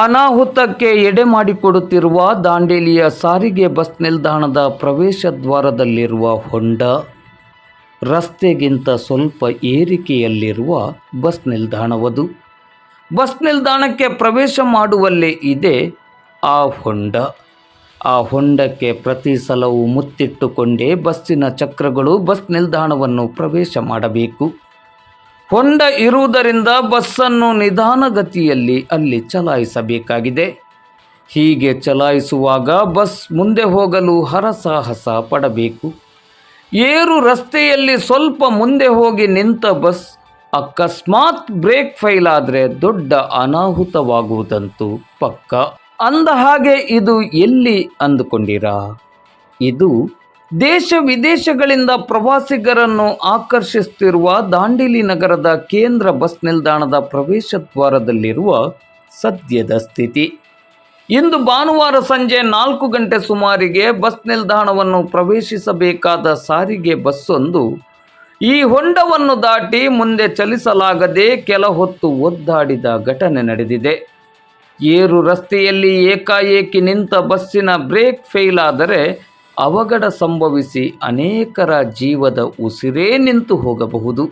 ಅನಾಹುತಕ್ಕೆ ಎಡೆ ಮಾಡಿಕೊಡುತ್ತಿರುವ ದಾಂಡೇಲಿಯ ಸಾರಿಗೆ ಬಸ್ ನಿಲ್ದಾಣದ ಪ್ರವೇಶ ದ್ವಾರದಲ್ಲಿರುವ ಹೊಂಡ, ರಸ್ತೆಗಿಂತ ಸ್ವಲ್ಪ ಏರಿಕೆಯಲ್ಲಿರುವ ಬಸ್ ನಿಲ್ದಾಣವದು. ಬಸ್ ನಿಲ್ದಾಣಕ್ಕೆ ಪ್ರವೇಶ ಮಾಡುವಲ್ಲೇ ಇದೆ ಆ ಹೊಂಡ. ಆ ಹೊಂಡಕ್ಕೆ ಪ್ರತಿ ಸಲವೂ ಮುತ್ತಿಟ್ಟುಕೊಂಡೇ ಬಸ್ಸಿನ ಚಕ್ರಗಳು ಬಸ್ ನಿಲ್ದಾಣವನ್ನು ಪ್ರವೇಶ ಮಾಡಬೇಕು. ಹೊಂಡ ಇರುವುದರಿಂದ ಬಸ್ಸನ್ನು ನಿಧಾನಗತಿಯಲ್ಲಿ ಅಲ್ಲಿ ಚಲಾಯಿಸಬೇಕಾಗಿದೆ. ಹೀಗೆ ಚಲಾಯಿಸುವಾಗ ಬಸ್ ಮುಂದೆ ಹೋಗಲು ಹರಸಾಹಸ ಪಡಬೇಕು. ಏರು ರಸ್ತೆಯಲ್ಲಿ ಸ್ವಲ್ಪ ಮುಂದೆ ಹೋಗಿ ನಿಂತ ಬಸ್ ಅಕಸ್ಮಾತ್ ಬ್ರೇಕ್ ಫೈಲ್ ಆದರೆ ದೊಡ್ಡ ಅನಾಹುತವಾಗುವುದಂತೂ ಪಕ್ಕ. ಅಂದ ಹಾಗೆ ಇದು ಎಲ್ಲಿ ಅಂದುಕೊಂಡಿರಾ? ಇದು ದೇಶ ವಿದೇಶಗಳಿಂದ ಪ್ರವಾಸಿಗರನ್ನು ಆಕರ್ಷಿಸುತ್ತಿರುವ ದಾಂಡೇಲಿ ನಗರದ ಕೇಂದ್ರ ಬಸ್ ನಿಲ್ದಾಣದ ಪ್ರವೇಶ ದ್ವಾರದಲ್ಲಿರುವ ಸದ್ಯದ ಸ್ಥಿತಿ. ಇಂದು ಭಾನುವಾರ ಸಂಜೆ ನಾಲ್ಕು ಗಂಟೆ ಸುಮಾರಿಗೆ ಬಸ್ ನಿಲ್ದಾಣವನ್ನು ಪ್ರವೇಶಿಸಬೇಕಾದ ಸಾರಿಗೆ ಬಸ್ಸೊಂದು ಈ ಹೊಂಡವನ್ನು ದಾಟಿ ಮುಂದೆ ಚಲಿಸಲಾಗದೆ ಕೆಲ ಹೊತ್ತು ಒದ್ದಾಡಿದ ಘಟನೆ ನಡೆದಿದೆ. ಏರು ರಸ್ತೆಯಲ್ಲಿ ಏಕಾಏಕಿ ನಿಂತ ಬಸ್ಸಿನ ಬ್ರೇಕ್ ಫೇಲ್ ಆದರೆ ಅವಘಡ ಸಂಭವಿಸಿ ಅನೇಕರ ಜೀವದ ಉಸಿರೇ ನಿಂತು ಹೋಗಬಹುದು.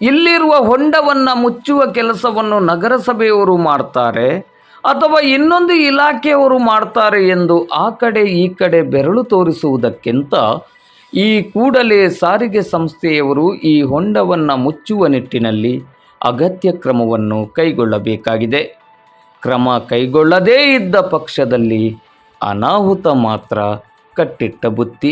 ಇಲ್ಲಿರುವ ಹೊಂಡವನ್ನು ಮುಚ್ಚುವ ಕೆಲಸವನ್ನು ನಗರಸಭೆಯವರು ಮಾಡ್ತಾರೆ ಅಥವಾ ಇನ್ನೊಂದು ಇಲಾಖೆಯವರು ಮಾಡ್ತಾರೆ ಎಂದು ಆ ಕಡೆ ಈ ಕಡೆ ಬೆರಳು ತೋರಿಸುವುದಕ್ಕಿಂತ ಈ ಕೂಡಲೇ ಸಾರಿಗೆ ಸಂಸ್ಥೆಯವರು ಈ ಹೊಂಡವನ್ನು ಮುಚ್ಚುವ ನಿಟ್ಟಿನಲ್ಲಿ ಅಗತ್ಯ ಕ್ರಮವನ್ನು ಕೈಗೊಳ್ಳಬೇಕಾಗಿದೆ. ಕ್ರಮ ಕೈಗೊಳ್ಳದೇ ಇದ್ದ ಪಕ್ಷದಲ್ಲಿ ಅನಾಹುತ ಮಾತ್ರ ಕಟ್ಟಿಟ್ಟ ಬುತ್ತಿ